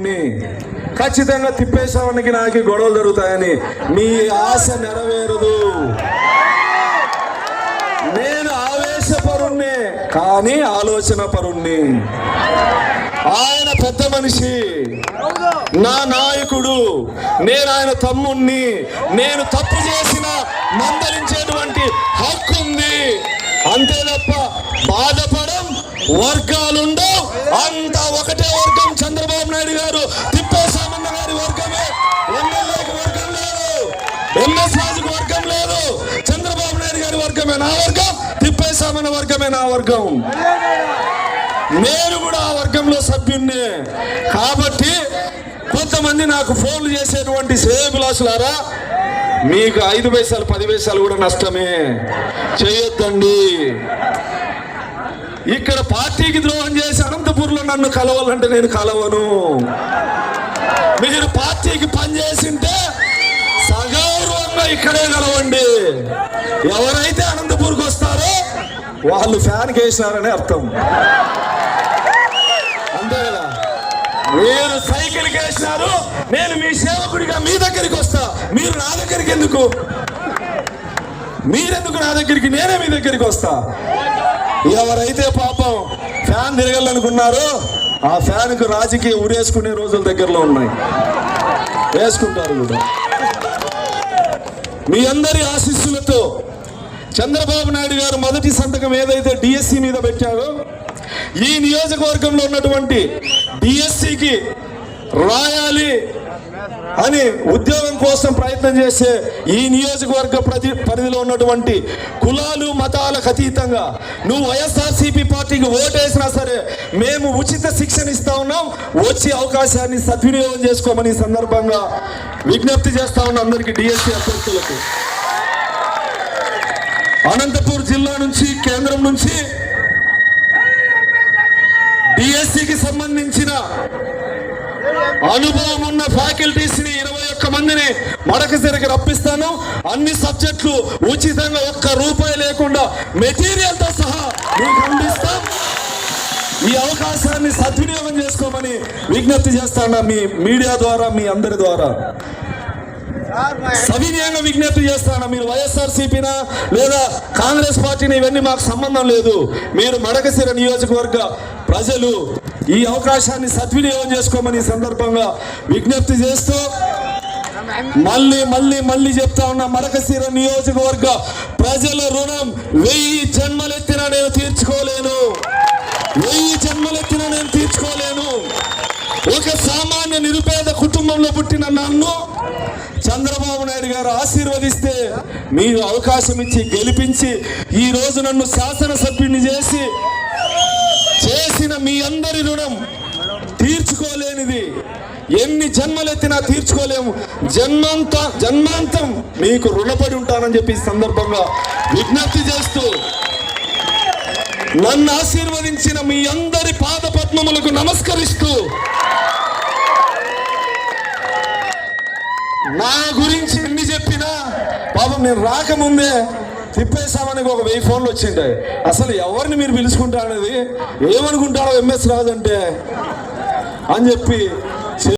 దేవుణ్ణి ఖచ్చితంగా తిప్పేశావానికి నాకు గొడవలు జరుగుతాయని మీ ఆశ నెరవేరదు. నేను ఆవేశపరుణ్ణి కానీ ఆలోచన పరుణ్ణి ఆయన పెద్ద మనిషి నా నాయకుడు నేను ఆయన తమ్ముణ్ణి నేను తప్పు చేసిన మందలించేటువంటి హక్కు ఉంది అంతే తప్ప బాధపడం వర్గాలుండవు వర్గమే నా వర్గం తిప్పేశామన్న వర్గమే నా వర్గం. నేను కూడా ఆ వర్గంలో సభ్యుణ్ణి. కాబట్టి కొంతమంది నాకు ఫోన్లు చేసేటువంటి శ్రేయభిలాసులారా మీకు ఐదు పైసలు పది పైసలు కూడా నష్టమే. చేయొద్దండి. ఇక్కడ పార్టీకి ద్రోహం చేసి అనంతపూర్లో నన్ను కలవాలంటే నేను కలవను. మీరు పార్టీకి పనిచేసింటే సగౌరవంగా ఇక్కడే కలవండి. ఎవరైతే అనంతపూర్కి వస్తారో వాళ్ళు ఫ్యాన్ వేసినారని అర్థం. అంతే కదా మీరు సైకిల్ వేసినారు నేను మీ సేవకుడిగా మీ దగ్గరికి వస్తా. మీరు నా దగ్గరికి ఎందుకు? మీరెందుకు నా దగ్గరికి? నేనే మీ దగ్గరికి వస్తా. ఎవరైతే పాపం ఫ్యాన్ తిరగాలనుకున్నారో ఆ ఫ్యాన్కు రాజకీయ ఉరేసుకునే రోజుల దగ్గరలో ఉన్నాయి. వేసుకుంటారు కూడా. మీ అందరి ఆశీస్సులతో చంద్రబాబు నాయుడు గారు మొదటి సంతకం ఏదైతే డిఎస్సి మీద పెట్టారో ఈ నియోజకవర్గంలో ఉన్నటువంటి డిఎస్సికి రాయాలి అని ఉద్యోగం కోసం ప్రయత్నం చేసే ఈ నియోజకవర్గ ప్రతి పరిధిలో ఉన్నటువంటి కులాలు మతాలకు అతీతంగా నువ్వు వైఎస్ఆర్సీపీ పార్టీకి ఓటేసినా సరే మేము ఉచిత శిక్షణ ఇస్తా ఉన్నాం వచ్చే అవకాశాన్ని సద్వినియోగం చేసుకోమని సందర్భంగా విజ్ఞప్తి చేస్తా ఉన్నాం అందరికీ డిఎస్సి అభ్యర్థులకు. అనంతపూర్ జిల్లా నుంచి కేంద్రం నుంచి డిఎస్సికి సంబంధించిన అనుభవం ఉన్న ఫ్యాకల్టీస్ని ఇరవై ఒక్క మందిని మడకసిరికి రప్పిస్తాను. అన్ని సబ్జెక్టులు ఉచితంగా ఒక్క రూపాయి లేకుండా మెటీరియల్తో సహా మీకు అందిస్తాం. ఈ అవకాశాన్ని సద్వినియోగం చేసుకోమని విజ్ఞప్తి చేస్తాను మీ మీడియా ద్వారా మీ అందరి ద్వారా. సవినయంగా విజ్ఞప్తి చేస్తాను. మీరు వైఎస్ఆర్ సిపినా లేదా కాంగ్రెస్ పార్టీని? ఇవన్నీ మాకు సంబంధం లేదు. మీరు మడకసిర నియోజకవర్గ ప్రజలు ఈ అవకాశాన్ని సద్వినియోగం చేసుకోమని సందర్భంగా విజ్ఞప్తి చేస్తూ మళ్ళీ మళ్ళీ మళ్ళీ చెప్తా ఉన్నా మడకసిర నియోజకవర్గ ప్రజల రుణం వెయ్యి జన్మలెత్తినా నేను తీర్చుకోలేను. వెయ్యి జన్మలెత్తినా నేను తీర్చుకోలేను. ఒక సామాన్య నిరుపేద కుటుంబంలో పుట్టిన నన్ను చంద్రబాబు నాయుడు గారు ఆశీర్వదిస్తే మీరు అవకాశం ఇచ్చి గెలిపించి ఈ రోజు నన్ను శాసనసభ్యుని చేసి చేసిన మీ అందరి రుణం తీర్చుకోలేనిది. ఎన్ని జన్మలెత్తినా తీర్చుకోలేము. జన్మాంత జన్మాంతం మీకు రుణపడి ఉంటానని చెప్పి సందర్భంగా విజ్ఞప్తి చేస్తూ నన్ను ఆశీర్వదించిన మీ అందరి పాద పద్మములకు నమస్కరిస్తూ నా గురించి ఎన్ని చెప్పినా? పాపం నేను రాకముందే తిప్పేశామని ఒక వెయ్యి ఫోన్లు వచ్చింటాయి అసలు ఎవరిని మీరు పిలుచుకుంటారనేది? ఏమనుకుంటారో ఎంఎస్ రాజు అంటే? అని చెప్పి